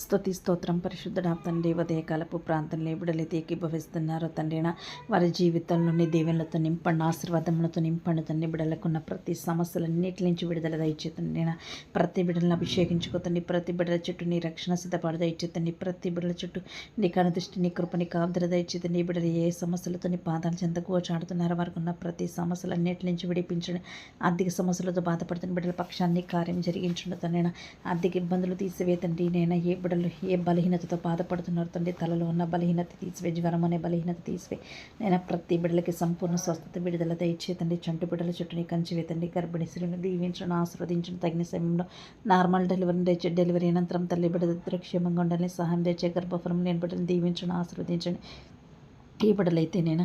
స్థుతి స్తోత్రం పరిశుద్ధుడ తండ్రి ఉదయకాలపు ప్రాంతంలో ఎప్పుడైతే ఏకీభవిస్తున్నారో తండ్రిన వారి జీవితంలోని దేవుళ్ళతో నింపండి ఆశీర్వాదములతో నింపండి తండ్రి. బిడలకున్న ప్రతి సమస్యలన్నిటి నుంచి విడుదల దయచేతండిన ప్రతి బిడ్డలను అభిషేకించుకోతండి ప్రతి బిడల చుట్టూ నీ రక్షణ సిద్ధపడ దయచేతండి ప్రతి బిడ్డల చుట్టూ నీ కనుదృష్టి నీ కృపని కాపుదల దయచేతండి ఈ ఏ సమస్యలతో నీ పాదాలు చెందకు చాడుతున్నారో వారికి ఉన్న ప్రతి సమస్యలన్నిటి నుంచి విడిపించండి. ఆర్థిక సమస్యలతో బాధపడుతున్న బిడ్డల పక్షాన్ని కార్యం జరిగించండి తండ్రిన ఆర్థిక ఇబ్బందులు తీసివేతండి నేను ఏ బిడ్డలు ఏ బలహీనతతో బాధపడుతున్నారు తండ్రి తలలో ఉన్న బలహీనత తీసివే జ్వరం అనే బలహీనత తీసివే. నేను ప్రతి బిడ్డలకి సంపూర్ణ స్వస్థత విడుదల దయచేతండి చంటు బిడ్డల చుట్టూని కంచివేతండి గర్భిణీ స్త్రీని దీవించడం ఆశీర్వదించడం తగిన సమయంలో నార్మల్ డెలివరీ తెచ్చే డెలివరీ అనంతరం తల్లి బిడ్డ దృక్షేమంగా ఉండాలని సహాయం తెచ్చే గర్భఫలం నేను బిడ్డలు దీవించడం ఆశీర్వదించండి ఈ బిడ్డలైతే నేను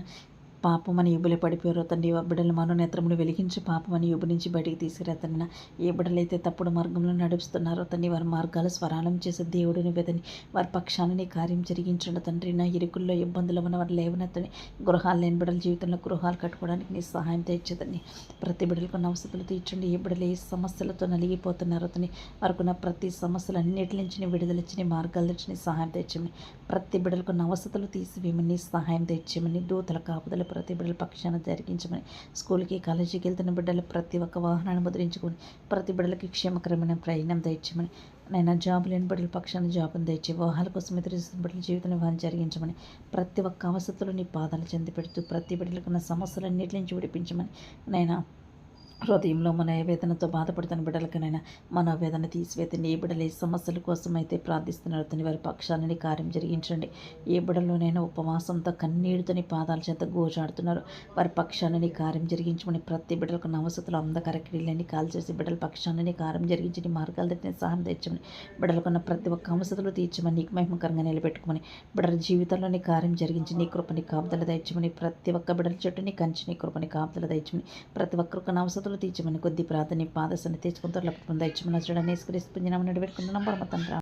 పాపమని యుబులు పడిపోయారు. తండ్రి బిడ్డలు బిడ్డల మనోనేత్రములు వెలిగించి పాపమని యుబు నుంచి బయటికి తీసుకురా తండ్రి ఏ బిడ్డలైతే తప్పుడు మార్గంలో నడుస్తున్నారో తండ్రి వారి మార్గాలు స్వరాలం చేసే దేవుడిని వెదని వారి పక్షాన్ని కార్యం జరిగించండి. తండ్రి నా ఇరుకుల్లో ఇబ్బందులు ఉన్న వారు లేవనెత్తని గృహాలు లేని బిడ్డల జీవితంలో గృహాలు కట్టుకోవడానికి నీ సహాయం తెచ్చేదండి ప్రతి బిడ్డలకు అవసరాలు తీర్చండి. ఏ బిడ్డలు ఏ సమస్యలతో నలిగిపోతున్నారో తని వారికున్న ప్రతి సమస్యలు అన్నిటి నుంచి నీ విడుదల నీ మార్గాలు తెచ్చి సహాయం తెచ్చమని ప్రతి బిడ్డలకు అవసరాలు తీసివేయమని సహాయం తెచ్చమని దూతల కాపుదల ప్రతి బిడ్డల పక్షాన జరిగించమని స్కూల్కి కాలేజీకి వెళ్తున్న బిడ్డలు ప్రతి ఒక్క వాహనాన్ని ముద్రించుకొని ప్రతి బిడ్డలకి క్షేమకరమైన ప్రయాణం తెచ్చమని నైనా జాబ్ లేని బిడ్డల పక్షాన జాబును తెచ్చి వివాహాల కోసం ఎదురుస్తున్న బిడ్డల జీవితాన్ని వాహనం జరిగించమని ప్రతి ఒక్క అవసరతలో నీ పాదాలు చెంది పెడుతూ ప్రతి బిడ్డలకు ఉన్న సమస్యలన్నిటి నుంచి విడిపించమని నైనా హృదయంలో మన వేదనతో బాధపడుతున్న బిడ్డలకనైనా మన వేదన తీసివేతండి ఏ బిడ్డలు ఏ సమస్యల కోసం అయితే ప్రార్థిస్తున్నారు. తని వారి పక్షాలని కార్యం జరిగించండి. ఏ బిడ్డలోనైనా ఉపవాసంతో కన్నీటితోని పాదాల చేత గోజాడుతున్నారు. వారి పక్షాలని కార్యం జరిగించమని ప్రతి బిడ్డలకు నవసతులు అంధకార క్రియలని కాల్ చేసి బిడ్డల పక్షాలని కార్యం జరిగించని మార్గాలు తట్టిన సహాయం తెచ్చమని బిడ్డలకున్న ప్రతి ఒక్క అవసతులు తీర్చమని నీకు మహిమకరంగా నిలబెట్టుకోమని బిడ్డల జీవితంలోని కార్యం జరిగించి నీ కృపని కాపుదల తెచ్చమని ప్రతి ఒక్క బిడ్డల చెట్టుని కంచి నీ కృపని కాపుదల తెచ్చమని ప్రతి ఒక్కరికి అవసరం తీర్చమని కొద్ది ప్రార్థన పాదసన్ని తెచ్చుకుంటారు లేకపోతే ఇచ్చమని వచ్చాడని స్క్రీస్ పుంజినామని పెట్టుకుంటున్నాం పరమ తండ్రి